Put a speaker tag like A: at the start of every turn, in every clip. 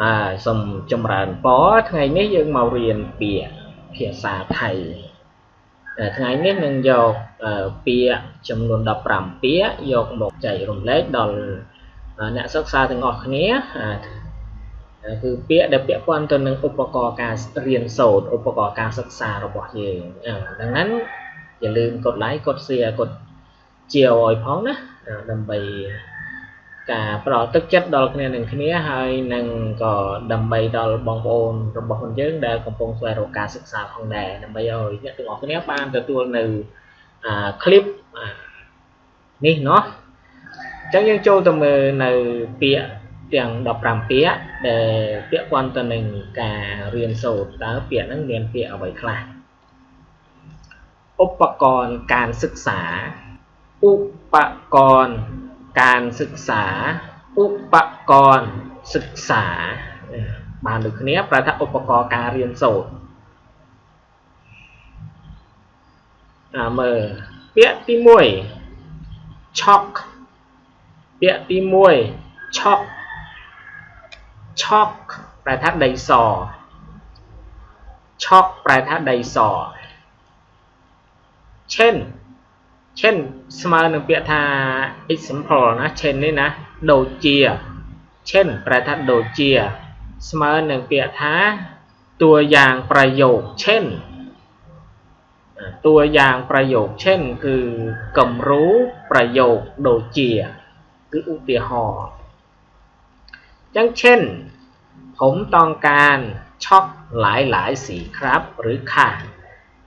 A: បាទសូមចម្រើនពរថ្ងៃនេះយើងមករៀនពាក្យភាសាថៃតែថ្ងៃនេះនឹងយកពាក្យចំនួន15ពាក្យយកមកចែករំលែកដល់អ្នកសិក្សាទាំងអស់គ្នាគឺពាក្យដែលពាក់ព័ន្ធទៅនឹងឧបករណ៍ការរៀនសូត្រឧបករណ៍ការសិក្សារបស់យើងดังนั้นอย่าลืมกดไลค์กด share กดជាឲ្យផងណាដើម្បី ការផ្ដល់ទឹកចិត្តដល់គ្នានឹងគ្នាហើយនឹងក៏ដើម្បីដល់បងប្អូនរបស់យើងដែលកំពុងស្វែងរកការសិក្សាផងដែរដើម្បីឲ្យអ្នកទាំងអស់គ្នាបានទទួលនៅអាคลิปនេះเนาะអញ្ចឹងយើងចូលទៅមើលនៅពាក្យទាំង15ពាក្យដែលពាក្យព័ន្ធទៅនឹងការរៀនសូត្រតើពាក្យហ្នឹងមានពាក្យអ្វីខ្លះឧបករណ៍ការសិក្សាឧបករណ៍ การศึกษา อุปกรณ์ศึกษา มาดูคืนนี้ประทับอุปกรณ์การเรียนโสดเมื่อเปียตีมวยช็อกเปียตีมวยช็อกช็อกประทัดไดซอช็อกประทัดไดซอเช่น เช่นสมาหนึ่งเปียธา example นะเช่นนี่นะโดเจีย เช่นแปลทัดโดเจีย สมาหนึ่งเปียธาตัวอย่างประโยค เช่น ตัวอย่างประโยค เช่น คือกำรู้ประโยคโดเจีย คืออุตีหอจังเช่น ผมต้องการช็อกหลายหลายสีครับหรือค่ะ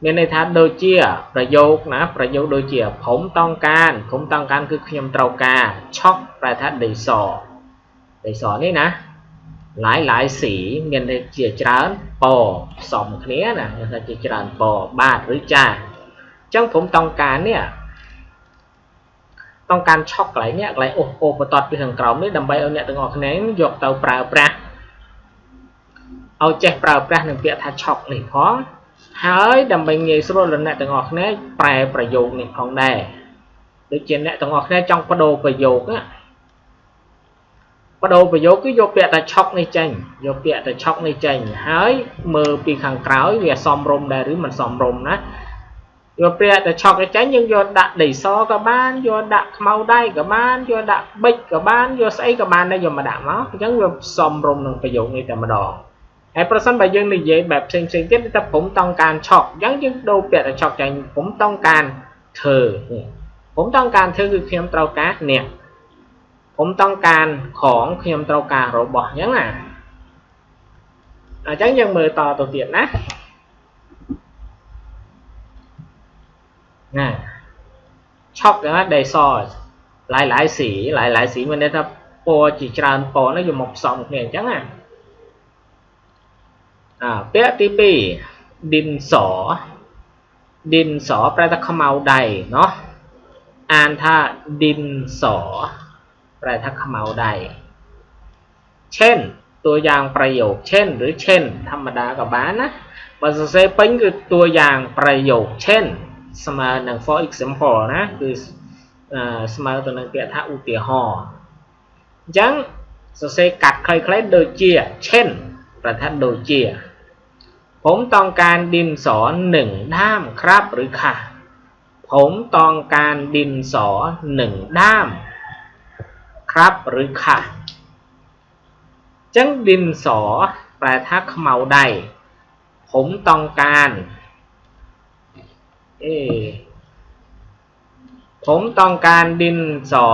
A: មានន័យថាដូចជា ប្រយោគណាប្រយោគដូចជាខ្ញុំតង់ការខ្ញុំតង់ការគឺខ្ញុំត្រូវការឆុកប្រែថាដីសដីសនេះណាឡាយឡាយស៊ីមានន័យជាច្រើនពផ្សំគ្នាណាមានថាជាច្រើនពបាទឬចាអញ្ចឹងខ្ញុំតង់ការនេះតង់ការឆុកកន្លែងនេះកន្លែងអូសអូសបន្ទាត់ពីខាងក្រោមនេះដើម្បីឲ្យអ្នកទាំងអស់គ្នាយកទៅប្រើប្រាស់ឲ្យចេះប្រើប្រាស់នឹងពាក្យថាឆុកនេះផង ហើយដើម្បីងាយស្រួលដល់អ្នកទាំងអស់គ្នាប្រែប្រយោគនេះផងដែរដូចជាអ្នកទាំងអស់គ្នាចង់បដូរប្រយោគណាបដូរប្រយោគគឺយកពាក្យតែឆុកនេះចេញយកពាក្យតែឆុកនេះចេញហើយមើលពីខាងក្រោយវាសមរម្យដែរឬមិនសមរម្យណាយកពាក្យតែឆុកនេះចេញយើងយកដាក់ដីសក៏បានយកដាក់ខ្មៅដៃក៏បានយកដាក់ប៊ិចក៏បានយកស្អីក៏បានដែរយកមកដាក់មកអញ្ចឹងវាសមរម្យនឹងប្រយោគនេះតែម្ដង ហើយប្រសិនបើយើងនិយាយបែបផ្សេងផ្សេងទៀតថាผมต้องการឆក់អញ្ចឹងយើងដូរពាក្យទៅឆក់ចាញ់ผมต้องการធ្វើผมต้องការធ្វើគឺខ្ញុំត្រូវការអ្នកผมต้องការของខ្ញុំត្រូវការរបស់អញ្ចឹងណាអញ្ចឹងយើងមើលតទៅទៀតណាណាឆក់ហ្នឹងដេសหลายหลายสีหลายหลายสีមានន័យថាពណ៌ជាច្រើនពណ៌នេះយកមកផ្សំគ្នាអញ្ចឹងណា อ่าเปียติปีดินสอ ดินสอแปลจากขมเอาใดเนาะอ่านถ้าดินสอแปลทักขมเอาใด เช่น ตัวอย่างประโยคเช่น หรือเช่น ธรรมดากับบ้านนะภาษาเซเป็นคือตัวอย่างประโยคเช่น สมาหนึ่ง for example นะคือสมารตัวหนึ่งเปียท่าอุติหอยังภาษาเซกัดใครๆโดยเจียเช่น ประทัดโดยเจีย ผมต้องการดินสอหนึ่งด้ามครับหรือค่ะ ผมต้องการดินสอหนึ่งด้าม ครับหรือค่ะจังดินสอประทักเขมาได้ ผมต้องการ เอ ผมต้องการดินสอ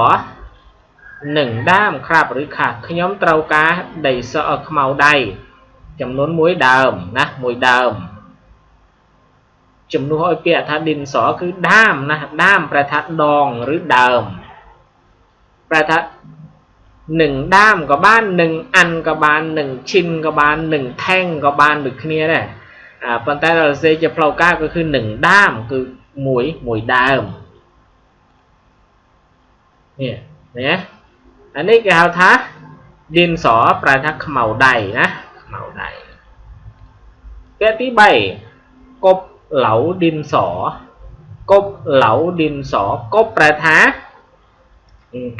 A: หนึ่งด้ามครับหรือค่ะขย้มเตากาได้สอเขมาได ចំនួនមួយដើមណាមួយដើមជំនួសឲ្យពាក្យថាឌិនសគឺដាមណាដាមប្រែថាដងឬដើមប្រែថានឹងដាមក៏បាននឹងអានក៏បាននឹងឈិនក៏បាននឹងថែងក៏បានដូចគ្នាដែរអាប៉ុន្តែដល់សេជាផ្លូវការក៏គឺនឹងដាមគឺមួយមួយដើមនេះណាអានេះគេហៅថាឌិនសប្រែថាខ្មៅដៃណា មកដៃពាក្យទី3គប់เหลาឌិនសគប់เหลาឌិនសគប់ប្រែថា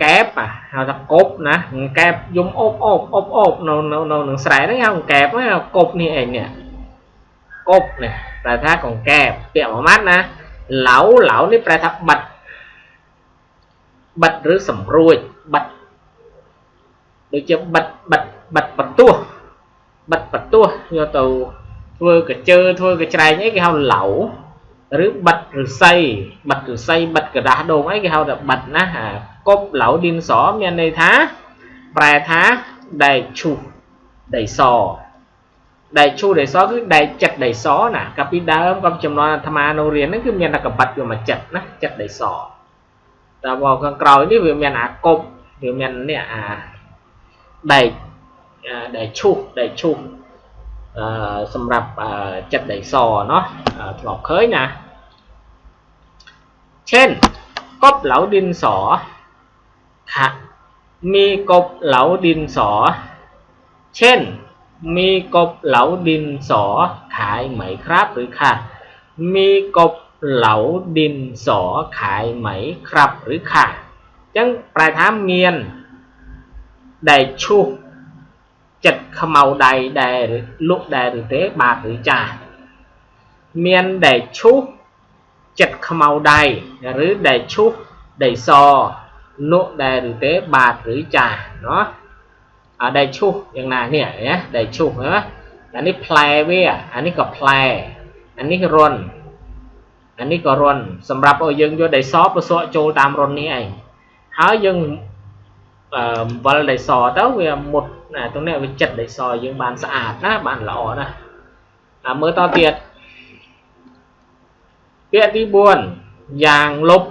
A: កែបហៅថាកប់ណាកែបយំអូបអូបអូបអូបនៅនៅនៅនឹងស្រែហ្នឹងហៅកែបហ្នឹងកប់នេះឯងនេះកប់នេះប្រែថាកង្កែបពាក្យមួយម៉ាត់ណាឡៅឡៅនេះប្រែថាបិទបិទឬសម្រួចបិទដូចជាបិទបិទបិទបន្ទោះ បិទបន្ទោះយកទៅធ្វើកញ្ជើធ្វើកញ្ច្រែងអីគេហៅឡៅឬបិទឫស្សីបិទឫស្សីបិទกระดาษដូងអីគេហៅថាបិទណាកប់ឡៅឌីនសមានន័យថាប្រែថាដែកឈូសដីសដែកឈូសដីសគឺដែកចិត្តដីសណាកាលពីដើមក៏ចំនួនអាត្មានៅរៀនហ្នឹងគឺមានតែកបិតយកមកចិត្តណាចិត្តដីសតែមកខាងក្រោយនេះវាមានអាកប់វាមាននេះអាដែក ដែកឈូសដែកឈូសអឺសម្រាប់ចិត្តដីសเนาะធ្លាប់ឃើញណាเช่นกบเหลาดินสอค่ะมีกบเหลาดินสอ เช่น มีกบเหลาดินสอขายไหมครับหรือค่ะ มีกบเหลาดินสอขายไหมครับหรือค่ะចឹងប្រែថាមានដែលឈូស ចិត្តខ្មៅដៃដែរលុបដែរឬទេបាទឬចាមានដែលឈូសចិត្តខ្មៅដៃឬដែលឈូសដីសលុបដែរឬទេបាទឬចាណោះអាដែលឈូសយ៉ាងណានេះណាដែលឈូសណាអានេះផ្លែវាអានេះក៏ផ្លែអានេះរន់អានេះក៏រន់សម្រាប់ឲ្យយើងយកដីសប្រសក់ចូលតាមរន្ធនេះឯងហើយយើងអឺវល់ដីសទៅវាមុត ណាតรงនេះវាចិត្តដីសយើងបានស្អាតណាបានល្អណាអាមើលតទៀតពាក្យទី4យ៉ាងលុប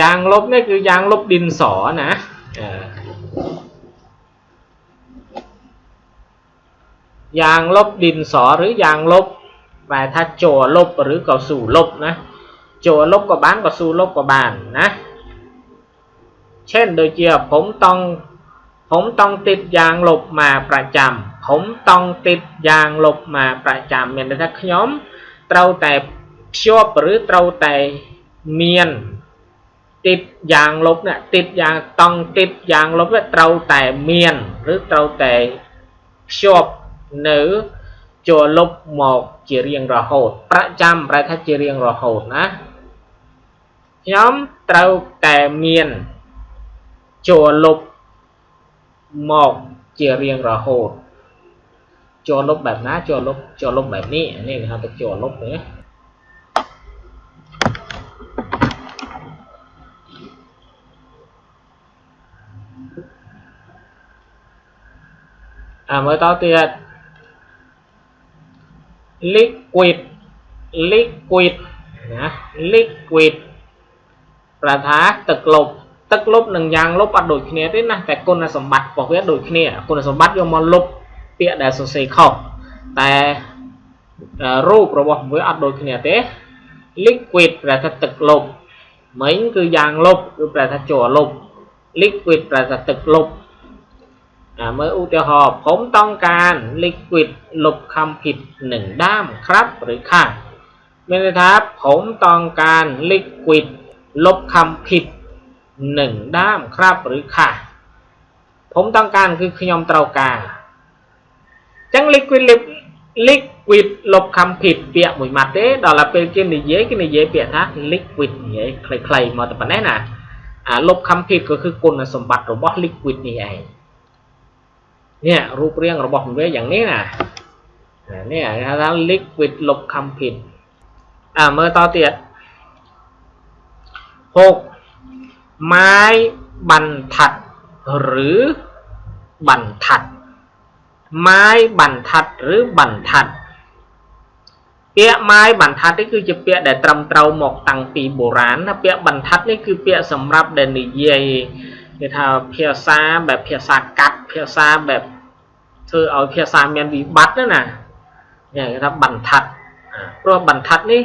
A: យ៉ាងលុបនេះគឺយ៉ាងលុបឌិនសណាយ៉ាងលុបឌិនសឬយ៉ាងលុបបែរថាជ័រលុបឬក៏ស៊ូលុបណាជ័រលុបក៏បានក៏ស៊ូលុបក៏បានណាเช่นដូចជាผมต้อง ผมต้องติดยางลบมาประจำผมต้องติดยางលុបมาប្រចាំមានន័យថាខ្ញុំត្រូវតែភ្ជាប់ឬត្រូវតែមានតិតយ៉ាងលុបនេះតិតយ៉ាងតង់តិតយ៉ាងលុបត្រូវតែមានឬត្រូវតែភ្ជាប់នៅចូលលុបមកជារៀងរហូតប្រចាំប្រែថាជារៀងរហូតណាខ្ញុំត្រូវតែមានចូលលុប មកជារៀងរហូតចូលលុបបែបណាចូលលុបចូលលុបបែបនេះនេះគេហៅថាចូលលុបទេអាមើលតទៀត liquid liquid ណា liquid ប្រថាទឹកលុប ទឹកលុបនិងយ៉ាងលុបអត់ដូចគ្នាទេណាតែគុណសម្បត្តិរបស់វាដូចគ្នាគុណសម្បត្តិយកមកលុបពាក្យដែលសរសេរខុសតែរូបរបស់វាអត់ដូចគ្នាទេ liquid ប្រែថាទឹកលុបមិញគឺយ៉ាងលុបគឺប្រែថាជ័រលុប liquid ប្រែថាទឹកលុបអាមើលឧទាហរណ៍ខ្ញុំតង់ការ liquid លុបខំភិតនឹងដាមក្រាប់ឬខាងមានន័យថាខ្ញុំតង់ការ liquid លុបខំភិត ผิด1ដាមครับឬខាผมต้องการគឺខ្ញុំត្រូវការចឹង liquid liquid លុបខំผิดពាក្យមួយម៉ាត់ទេដល់ទៅពេលគេនិយាយគេនិយាយពាក្យថា liquid និយាយខ្លីៗមកតែប៉ុណ្ណេះណាអាលុបខំผิดក៏គឺគុណសម្បត្តិរបស់ liquid នេះឯងនេះរូបរាងរបស់វាយ៉ាងនេះណានេះគេហៅថា liquid លុបខំผิดអាមើលតទៀត6 ម៉ាយប័ណ្ណឋាត់ឬប័ណ្ណឋាត់ម៉ាយប័ណ្ណឋាត់ឬប័ណ្ណឋាត់ពាក្យម៉ាយប័ណ្ណឋាត់នេះគឺជាពាក្យដែលត្រឹមត្រូវមកតាំងពីបុរាណណាពាក្យប័ណ្ណឋាត់នេះគឺពាក្យសម្រាប់ដែលនិយាយគេថាភាសាបែបភាសាកាត់ភាសាបែបធ្វើឲ្យភាសាមានវិបត្តិណាណាគេថាប័ណ្ណឋាត់ព្រោះប័ណ្ណឋាត់នេះ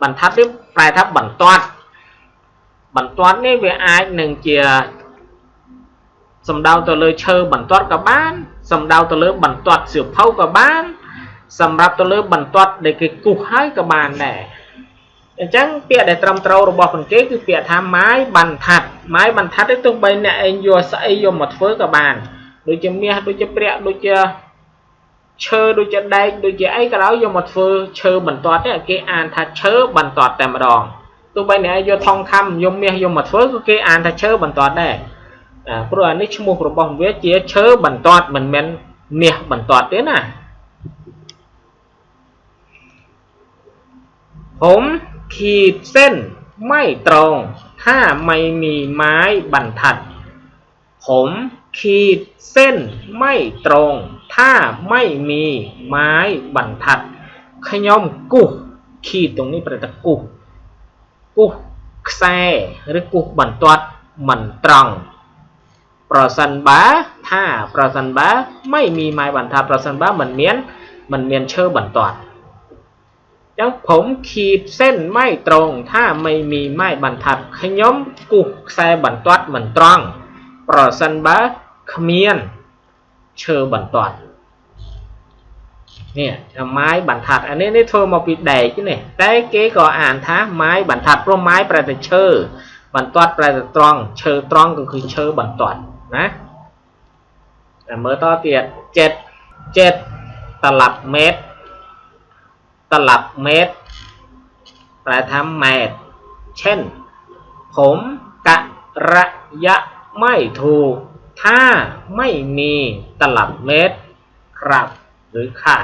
A: ប័ណ្ណឋាត់នេះប្រែថាបន្ទាត់ បន្ទាត់នេះវាអាចនឹងជាសំដៅទៅលើឈើបន្ទាត់ក៏បានសំដៅទៅលើបន្ទាត់សៀវភៅក៏បាន សម្រាប់ទៅលើបន្ទាត់ដែលគេគូសហើយក៏បានដែរអញ្ចឹងពាក្យដែលត្រឹមត្រូវរបស់ពួកគេគឺពាក្យថាម៉ាយបន្ថាត់ម៉ាយបន្ថាត់ទេទោះបីអ្នកឯងយកស្អីយកមកធ្វើក៏បានដូចជាមាសដូចជាប្រាក់ដូចជាឈើដូចជាដែកដូចជាអីក៏ដោយយកមកធ្វើឈើបន្ទាត់ទេគេអានថាឈើបន្ទាត់តែម្ដង ទោះបីអ្នកយកថងខំយកមាសយកមកធ្វើគឺគេអានថាឈើបន្ទាត់ដែរព្រោះអានេះឈ្មោះរបស់វាជាឈើបន្ទាត់មិនមែនមាសបន្ទាត់ទេណាผมขีดเส้นไม่ตรงถ้าไม่มีไม้บรรทัด ผมขีดเส้นไม่ตรง ถ้าไม่มีไม้บรรทัดขย่อมกุขีดตรงนี้ប្រែថាគុះ គុះខ្សែឬគុះបន្ទាត់មិនត្រង់ប្រសិនបើថាប្រសិនបើไม่มีไม้บรรทัดប្រសិនបើមិនមានមិនមានឈើបន្ទាត់ចឹងผมขีดเส้นไม่ตรง ถ้าไม่มีไม้บรรทัดខ្ញុំគូសខ្សែបន្ទាត់មិនត្រង់ប្រសិនបើគ្មានឈើបន្ទាត់ เนี่ยไม้บรรทัด อันนี้นี่เธอมาปิดแดดใช่ไหมแต่เก๋ก็อ่านท้าไม้บรรทัดเพราะไม้ประดัเชอร์บรรทัดประดัตรอง เชอร์ตรองก็คือเชอร์บรรทัดนะแต่เมื่อต่อเตียดเจ็ดเจ็ดตลับเมตร ตลับเมตรแปลทำเมตรเช่น ผมกะระยะไม่ถูก ถ้าไม่มีตลับเมตร ครับหรือค่ะ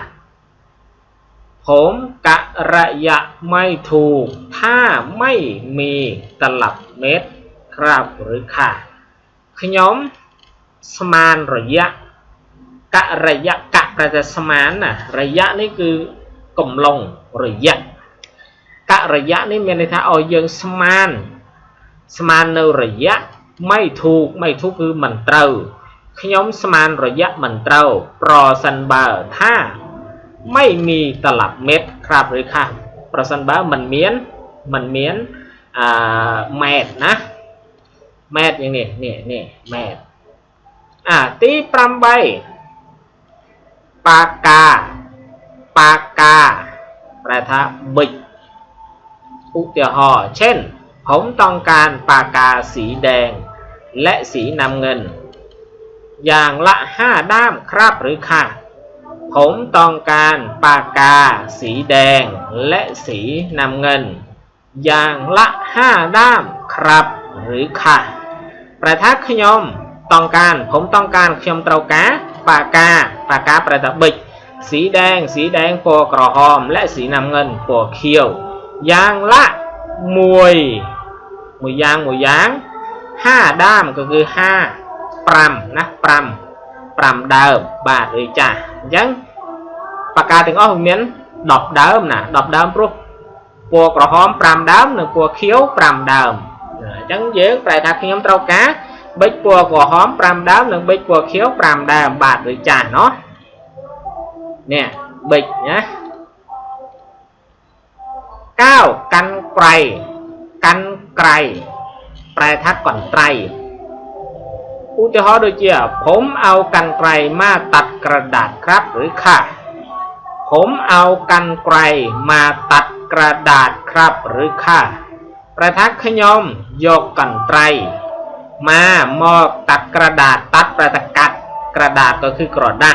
A: ผมกะระยะไม่ถูก ถ้าไม่มีตลับเมตร ครับ หรือค่ะขยมสมานระยะ กะระยะกะแปลจะสมานนะระยะนี่คือកំឡុងរយៈករយៈនេះមានន័យថាឲ្យយើងស្មានស្មាននៅរយៈไม่ถูกไม่ถูกគឺមិនត្រូវខ្ញុំស្មានរយៈមិនត្រូវប្រសិនបើថា ไม่มีตลับเม็ดครับหรือค่ะประสันบ้ามันเมียนมันเมียนเม็ดนะเม็ดอย่างนี้นี่นี่เม็ดอ่าตีปรำใบปากกา ปากกาแปลทะบิดอุตียหอเช่น ผมต้องการปากกาสีแดง และสีน้ำเงิน อย่างละห้าด้ามครับหรือค่ะ ผมต้องการปากกา สีแดงและสีน้ำเงิน อย่างละห้าด้ามครับหรือค่ะ ประทักขยมต้องการผมต้องการขยมเตากาปากกา ปากกาประดับบิดสีแดง สีแดงปัวกระหอม และสีน้ำเงินปัวเขียว อย่างละมวยมวยยางมวยยางห้าด้ามก็คือห้าปรำนะปรำปรำเดิมบาทเลยจ้ะยัง ปากกาទាំងអស់មាន10ដើមណា10ដើមព្រោះពណ៌ក្រហម5ដើមនិងពណ៌ខៀវ5ដើមអញ្ចឹងយើងប្រែថាខ្ញុំត្រូវការប៊ិចពណ៌ក្រហម5ដើមនិងប៊ិចពណ៌ខៀវ5ដើមបាទឬចាស់เนาะនេះបិចណា9កាន់ក្រៃកាន់ក្រៃប្រែថាកន្ត្រៃឧទាហរណ៍ដូចជាผมเอากันไกรมาตัดกระดาษครับหรือค่ะ ผมเอากันไกลมาตัดกระดาษครับหรือค่ะ ประทักขยมยกกันไกลมามอบตัดกระดาษตัดประตกัดกระดาษก็คือกรอดนะ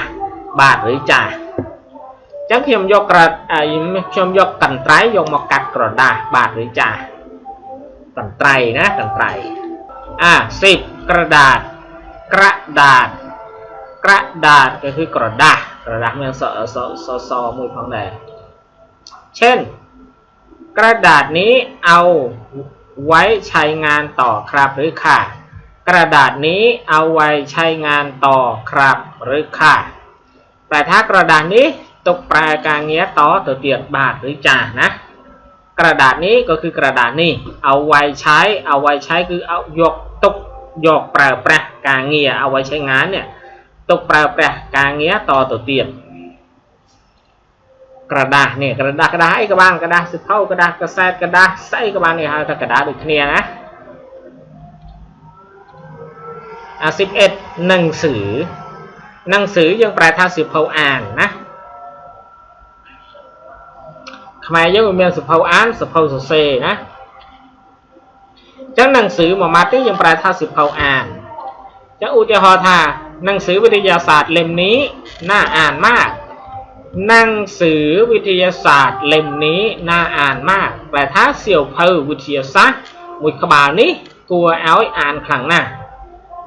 A: บาทหรือจ่าจังขยมยกกระอ่ามยกกันไกรยกมากัดกระดาษบาทหรือจ่ากันไกรนะกันไกรอ่าสิบกระดาษ กระดาษ กระดาษก็คือกระดาษ รักมันยังสอซอสอซอมุยพองแหลเช่น กระดาษนี้เอาไว้ใช้งานต่อครับหรือค่ะ กระดาษนี้เอาไว้ใช้งานต่อครับหรือค่ะแต่ถ้ากระดาษนี้ตกปลายการเงี้ยต่อตัวเตียบบาทหรือจ่านะ กระดาษนี้ก็คือกระดาษนี้เอาไว้ใช้เอาไว้ใช้คือเอายกตกยกปลายปลายการเงี้ยเอาไว้ใช้งานเนี่ย ទុកប្រើប្រាស់ការងារតទៅទៀតក្រដាស់នេះក្រដាស់ក្រដាស់អីក៏បានក្រដាស់សិភៅក្រដាស់កសែតក្រដាស់ស្អីក៏បាននេះហៅថាក្រដាស់ដូចគ្នាណាអាសិបអេតនិងសឺនិងសឺយើងប្រែថាសិភៅអានណាខ្មែរយើងមានសិភៅអានសិភៅសរសេរណាចឹងនឹងសឺមួយម៉ាត់ទេយើងប្រែថាសិភៅអានចឹងឧទាហរណ៍ថា หนังสือวิทยาศาสตร์เล่มนี้น่าอ่านมาก หนังสือวิทยาศาสตร์เล่มนี้น่าอ่านมาก แต่ถ้าเสี่ยวเพอวิทยาศาสตร์มุขบานี้กลัวเอาอ่านครั้งหน้า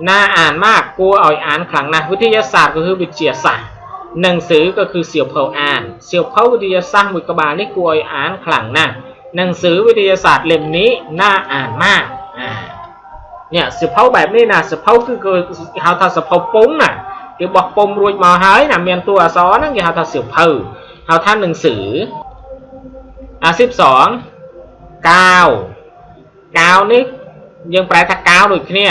A: น่าอ่านมากกลัวเอาอ่านครั้งหน้าวิทยาศาสตร์ก็คือวิทยาศาสตร์ หนังสือก็คือเสี่ยวเพออ่าน เสี่ยวเพอวิทยาศาสตร์มุขบานี้กลัวอ่านครั้งหน้าหนังสือวิทยาศาสตร์เล่มนี้น่าอ่านมากอ่า เนี่ยសៀវភៅបែបនេះណាសៀវភៅគឺគេហៅថាសៀវភៅពុំណាគេបោះពុំរួចមកហើយណាមានតួអក្សរហ្នឹងគេហៅថាសៀវភៅហៅថាหนังสือអា12កាវកាវនេះយើងប្រែថាកាវដូចគ្នា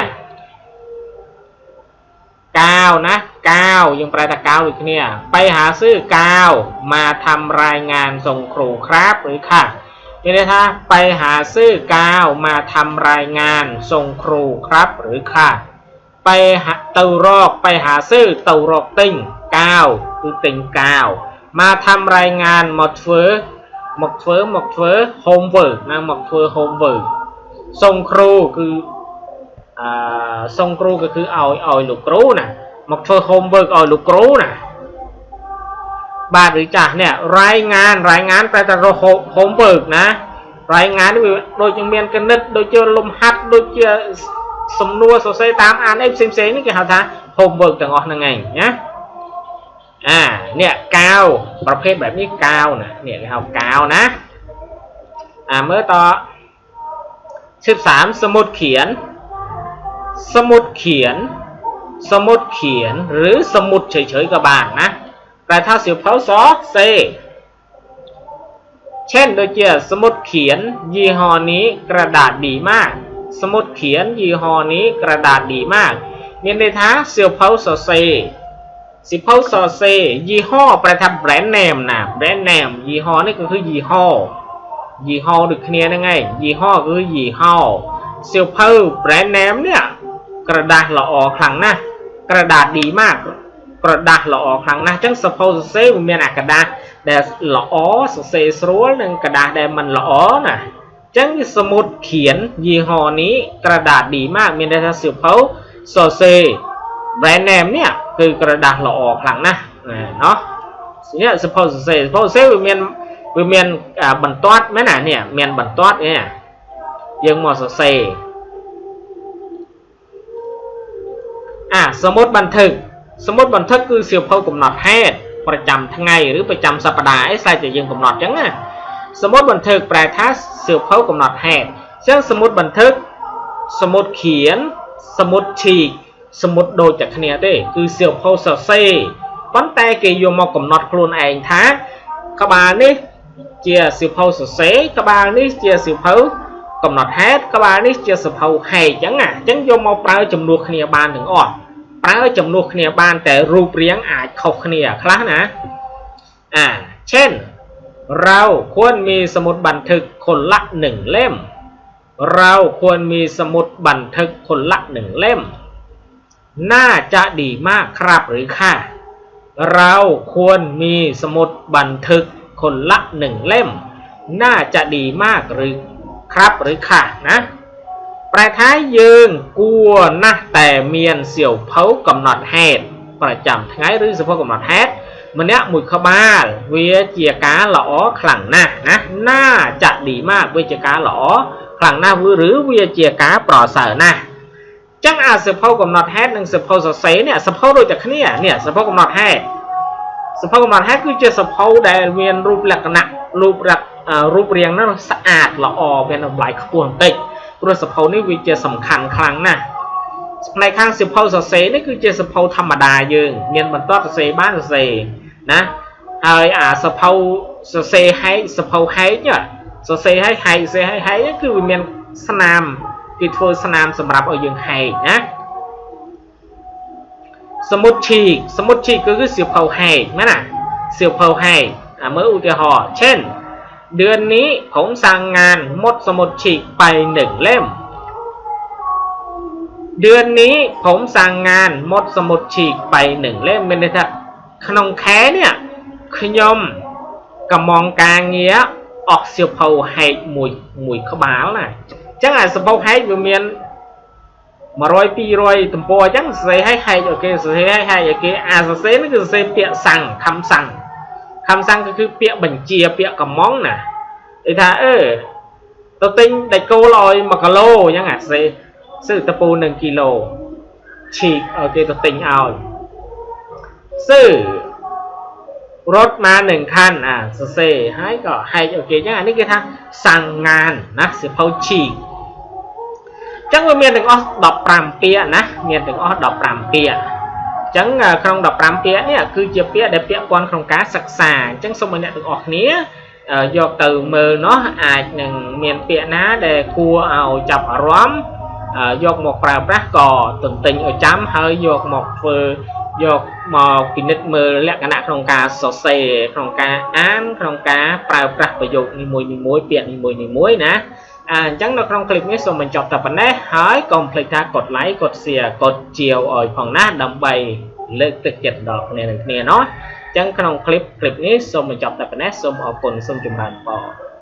A: កាវណាកាវយើងប្រែថាកាវដូចគ្នាไปหาซื้อកាវมาทำรายงานส่งครูครับหรื นี่นะคะไปหาซื้อกาวมาทำรายงานส่งครูครับหรือค่ะ ไปหาเตารอกไปหาซื้อเตารอกติ้งกาวคือติ่งกาว มาทำรายงานหมดเฟอหมดเฟอหมดเฟอโฮมเวิร์กนะหมดเฟอโฮมเวิร์กส่งครูคืออ่าส่งครูก็คือเอาเอาลูกครูนะหมดเฟอโฮมเวิร์กเอาลูกครูนะ បាទឬចាស់នេះរายงานរายงานប្រែថា homework ណារายงานនេះវាដូចជាមានគណិតដូចជាលំហាត់ដូចជាសំណួរសរសេរតាមអានអីផ្សេងផ្សេងនេះគេហៅថា homework ទាំងអស់ហ្នឹងឯងណាអានេះកាវប្រភេទបែបនេះកាវណានេះគេហៅកាវណាអាមើលត13សមុទ្រเขียนสมุดเขียน สมุดเขียน หรือสมุดเฉยๆก็บ้างนะ แต่ถ้าเสีวเผาซอเซเช่นโดยเจีาสมุดเขียนยี่ห้อนี้กระดาษดีมาก สมุดเขียนยี่ห้อนี้กระดาษดีมากเมียนในท้าเสีวเผาซอเซสิเพาซอเซยี่ห้อประทับแบรนด์เนมนะแบรนด์เนมยี่ห้อนี่ก็คือยี่ห้อยี่ห้อดึกเนียนั่ไงยี่ห้อคือยี่ห้อเซียวเพอแบรนด์เนมเนี่ยกระดาษละออคลังนะกระดาษดีมาก ក្រដាស់ល្អខ្លាំងណាស់អញ្ចឹងសភៅសរសេរវាមានអាក្រដាស់ដែលល្អសរសេរស្រួលនិងក្រដាស់ដែលមិនល្អណាអញ្ចឹងវាសមុទ្រខៀនយីហោនេះក្រដាស់ឌីម៉ាមានន័យថាសៀវភៅសរសេរ brand name នេះគឺក្រដាស់ល្អខ្លាំងណាស់ណោះនេះសភៅសរសេរសភៅសរសេរវាមានវាមានបន្ទាត់មែនណានេះមានបន្ទាត់នេះយើងមកសរសេរអាសមុទ្របន្ទឹក សមុดบันทึกគឺសៀវភៅកំណត់ហេតុប្រចាំថ្ងៃឬប្រចាំសប្តាហ៍អីស្អែកតែយើងកំណត់ចឹងណាសមុดบันทึกប្រែថាសៀវភៅកំណត់ហេតុអញ្ចឹងសមុดบันทึกសមុดเขียนសមុดฉีกសមុดដូចតែគ្នាទេគឺសៀវភៅសរសេរប៉ុន្តែគេយកមកកំណត់ខ្លួនឯងថាក្បាលនេះជាសៀវភៅសរសេរក្បាលនេះជាសៀវភៅកំណត់ហេតុក្បាលនេះជាសភៅហេតុអញ្ចឹងណាអញ្ចឹងយកមកប្រើចំនួនគ្នាបានទាំងអស់ ប្រើចំនួនគ្នាបានតែរូបរាងអាចខុសគ្នាខ្លះណាអាเช่นเราควรมีสมุดบันทึกคนละหนึ่งเล่ม เราควรมีสมุดบันทึกคนละหนึ่งเล่ม น่าจะดีมากครับหรือค่ะเราควรมีสมุดบันทึกคนละหนึ่งเล่ม น่าจะดีมากหรือครับหรือค่ะណា ប្រែថាយើងគួរណាស់តែមានសៀវភៅកំណត់ហេតុប្រចាំថ្ងៃឬសៀវភៅកំណត់ហេតុម្នាក់មួយក្បាល វាជាការល្អខ្លាំងណាស់ណាណាចាក់ឌីម៉ាកវាជាការល្អខ្លាំងណាស់ឬវាជាការប្រសើរណាស់ចឹងអាសៀវភៅកំណត់ហេតុនិងសៀវភៅសរសេរនេះសៀវភៅដូចតែគ្នានេះសៀវភៅកំណត់ហេតុសៀវភៅកំណត់ហេតុគឺជាសៀវភៅដែលមានរូបលក្ខណៈរូបរៈរូបរាងនោះស្អាតល្អមានតម្លៃខ្ពស់បន្តិច ព្រោះសភៅនេះវាជាសំខាន់ខ្លាំងណាស់ផ្នែកខាងសភៅសរសេរនេះគឺជាសភៅធម្មតាយើង មានបន្ទាត់សរសេរបានសរសេរណាហើយអាសភៅសរសេរហែកសភៅហែកសរសេរហែកហែកសរសេរហែកហែកគឺវាមានស្នាមគេធ្វើស្នាមសម្រាប់ឲ្យយើងហែកណាសមុទ្រឈីកសមុទ្រឈីកគឺសៀវភៅហែកមែនណាសៀវភៅហែកអាមើលឧទាហរណ៍ chain เดือนนี้ผมสั่งงานมดสมุดฉีกไปหนึ่งเล่ม เดือนนี้ผมสั่งงานมดสมุดฉีกไปหนึ่งเล่มเป็นนะครับขนมแค้เนี่ยขยมกระมองกางเงี้ยออกเสียวเผาให้หมุยหมุยขบาวน่ะจังอะสเปาให้อวเมียนมาร้อยปีร้อยตมปอจังใส่ให้ใครโอเคใส่ให้ใครโอเคอาเสียนั่นเสียเปียสั่งคำสั่ง ខំសាំងគឺគឺពាក្យបញ្ជាពាក្យកំងណាគេថាអឺទៅទិញដាច់គោលឲ្យ1គីឡូអញ្ចឹងអាសរសេរសឺតពូ1គីឡូឈីកឲ្យគេទៅទិញឲ្យសឺរត់មកនឹងខានអាសរសេរហើយក៏ហែកឲ្យគេអញ្ចឹងអានេះគេថាសាំងងានណាសិភៅឈីកចឹងវាមានទាំងអស់15ពាក្យណាមានទាំងអស់15ពាក្យ ចឹងក្នុង15ពាក្យនេះគឺជាពាក្យដែលពាក់ព័ន្ធក្នុងការសិក្សាអញ្ចឹងសូមឲ្យអ្នកទាំងអស់គ្នាយកទៅមើលនោះអាចនឹងមានពាក្យណាដែលគួរឲ្យចាប់អារម្មណ៍យកមកប្រើប្រាស់ក៏ទន្ទិញឲ្យចាំហើយយកមកធ្វើយកមកពិនិត្យមើលលក្ខណៈក្នុងការសរសេរក្នុងការអានក្នុងការប្រើប្រាស់ប្រយោគនីមួយៗពាក្យនីមួយៗណា អញ្ចឹងនៅក្នុងคลิปនេះសូមបញ្ចប់តែប៉ុណ្ណេះហើយកុំភ្លេចថាកด like កด share កดជាវឲ្យផងណាដើម្បីលើកទឹកចិត្តដល់គ្នានឹងគ្នាเนาะអញ្ចឹងក្នុងคลิปคลิปនេះសូមបញ្ចប់តែប៉ុណ្ណេះសូមអរគុណសូមចម្រើនពរ